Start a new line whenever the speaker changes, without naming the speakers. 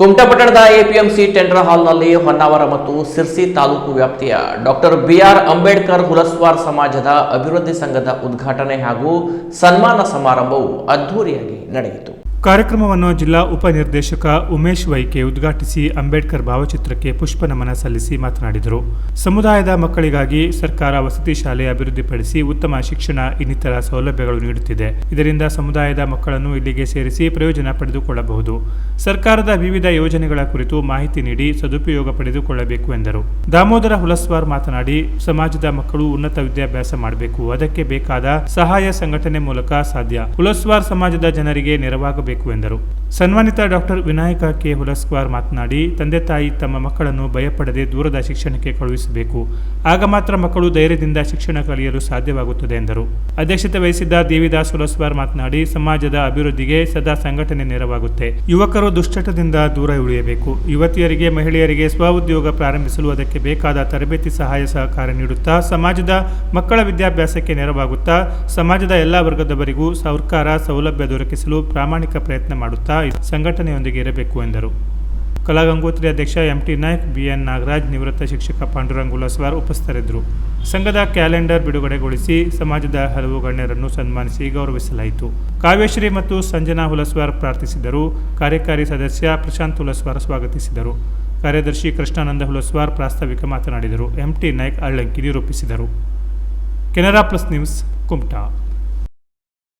ಕುಮಟಾ ಪಟ್ಟಣದ APMC tender ಹಾಲ್ನಲ್ಲಿ ಹೊನ್ನಾವರ ಮತ್ತು ಸಿರ್ಸಿ ತಾಲೂಕು ವ್ಯಾಪ್ತಿಯ ಡಾಕ್ಟರ್ ಬಿಆರ್ ಅಂಬೇಡ್ಕರ್ ಹುಲಸ್ವಾರ್ ಸಮಾಜದ ಅಭಿವೃದ್ಧಿ ಸಂಘದ ಉದ್ಘಾಟನೆ ಹಾಗೂ ಸನ್ಮಾನ ಸಮಾರಂಭವು ಅದ್ಧೂರಿಯಾಗಿ ನಡೆಯಿತು.
ಕಾರ್ಯಕ್ರಮವನ್ನು ಜಿಲ್ಲಾ ಉಪನಿರ್ದೇಶಕ ಉಮೇಶ್ ವೈಕೆ ಉದ್ಘಾಟಿಸಿ ಅಂಬೇಡ್ಕರ್ ಭಾವಚಿತ್ರಕ್ಕೆ ಪುಷ್ಪ ನಮನ ಸಲ್ಲಿಸಿ ಮಾತನಾಡಿದರು. ಸಮುದಾಯದ ಮಕ್ಕಳಿಗಾಗಿ ಸರ್ಕಾರ ವಸತಿ ಶಾಲೆ ಅಭಿವೃದ್ಧಿಪಡಿಸಿ ಉತ್ತಮ ಶಿಕ್ಷಣ ಇನ್ನಿತರ ಸೌಲಭ್ಯಗಳು ನೀಡುತ್ತಿದೆ. ಇದರಿಂದ ಸಮುದಾಯದ ಮಕ್ಕಳನ್ನು ಇಲ್ಲಿಗೆ ಸೇರಿಸಿ ಪ್ರಯೋಜನ ಪಡೆದುಕೊಳ್ಳಬಹುದು. ಸರ್ಕಾರದ ವಿವಿಧ ಯೋಜನೆಗಳ ಕುರಿತು ಮಾಹಿತಿ ನೀಡಿ ಸದುಪಯೋಗ ಪಡೆದುಕೊಳ್ಳಬೇಕು ಎಂದರು. ದಾಮೋದರ ಹುಲಸ್ವಾರ್ ಮಾತನಾಡಿ, ಸಮಾಜದ ಮಕ್ಕಳು ಉನ್ನತ ವಿದ್ಯಾಭ್ಯಾಸ ಮಾಡಬೇಕು. ಅದಕ್ಕೆ ಬೇಕಾದ ಸಹಾಯ ಸಂಘಟನೆ ಮೂಲಕ ಸಾಧ್ಯ. ಹುಲಸ್ವಾರ್ ಸಮಾಜದ ಜನರಿಗೆ ನೆರವಾಗಬೇಕು. ಎಂದರು. ಸನ್ಮಾನಿತ ಡಾಕ್ಟರ್ ವಿನಾಯಕ ಕೆ. ಹುಲಸ್ವಾರ್ ಮಾತನಾಡಿ, ತಂದೆ ತಾಯಿ ತಮ್ಮ ಮಕ್ಕಳನ್ನು ಭಯಪಡದೆ ದೂರದ ಶಿಕ್ಷಣಕ್ಕೆ ಕಳುಹಿಸಬೇಕು. ಆಗ ಮಾತ್ರ ಮಕ್ಕಳು ಧೈರ್ಯದಿಂದ ಶಿಕ್ಷಣ ಕಲಿಯಲು ಸಾಧ್ಯವಾಗುತ್ತದೆ ಎಂದರು. ಅಧ್ಯಕ್ಷತೆ ವಹಿಸಿದ್ದ ದೇವಿದಾಸ್ ಹುಲಸ್ವಾರ್ ಮಾತನಾಡಿ, ಸಮಾಜದ ಅಭಿವೃದ್ಧಿಗೆ ಸದಾ ಸಂಘಟನೆ ನೆರವಾಗುತ್ತೆ. ಯುವಕರು ದುಶ್ಚಟದಿಂದ ದೂರ ಉಳಿಯಬೇಕು. ಯುವತಿಯರಿಗೆ, ಮಹಿಳೆಯರಿಗೆ ಸ್ವಉದ್ಯೋಗ ಪ್ರಾರಂಭಿಸಲು ಅದಕ್ಕೆ ಬೇಕಾದ ತರಬೇತಿ ಸಹಾಯ ಸಹಕಾರ ನೀಡುತ್ತಾ, ಸಮಾಜದ ಮಕ್ಕಳ ವಿದ್ಯಾಭ್ಯಾಸಕ್ಕೆ ನೆರವಾಗುತ್ತಾ, ಸಮಾಜದ ಎಲ್ಲ ವರ್ಗದವರಿಗೂ ಸರ್ಕಾರ ಸೌಲಭ್ಯ ದೊರಕಿಸಲು ಪ್ರಾಮಾಣಿಕ ಪ್ರಯತ್ನ ಮಾಡುತ್ತಾ ಸಂಘಟನೆಯೊಂದಿಗೆ ಇರಬೇಕು ಎಂದರು. ಕಲಾಗಂಗೋತ್ರಿ ಅಧ್ಯಕ್ಷ M T Naik BN Nagaraj ನಿವೃತ್ತ ಶಿಕ್ಷಕ ಪಾಂಡುರಂಗ್ ಉಲಸ್ವಾರ್ ಉಪಸ್ಥಿತರಿದ್ದರು. ಸಂಘದ ಕ್ಯಾಲೆಂಡರ್ ಬಿಡುಗಡೆಗೊಳಿಸಿ ಸಮಾಜದ ಹಲವು ಗಣ್ಯರನ್ನು ಸನ್ಮಾನಿಸಿ ಗೌರವಿಸಲಾಯಿತು. ಕಾವ್ಯಶ್ರೀ ಮತ್ತು ಸಂಜನಾ ಹುಲಸ್ವಾರ್ ಪ್ರಾರ್ಥಿಸಿದರು. ಕಾರ್ಯಕಾರಿ ಸದಸ್ಯ ಪ್ರಶಾಂತ್ ಹುಲಸ್ವಾರ್ ಸ್ವಾಗತಿಸಿದರು. ಕಾರ್ಯದರ್ಶಿ ಕೃಷ್ಣಾನಂದ ಹುಲಸ್ವಾರ್ ಪ್ರಾಸ್ತಾವಿಕ ಮಾತನಾಡಿದರು. ಎಂಟಿ ನಾಯ್ಕ್ ಅಳ್ಳಂಕಿ ನಿರೂಪಿಸಿದರು. Canara plus news, Kumta.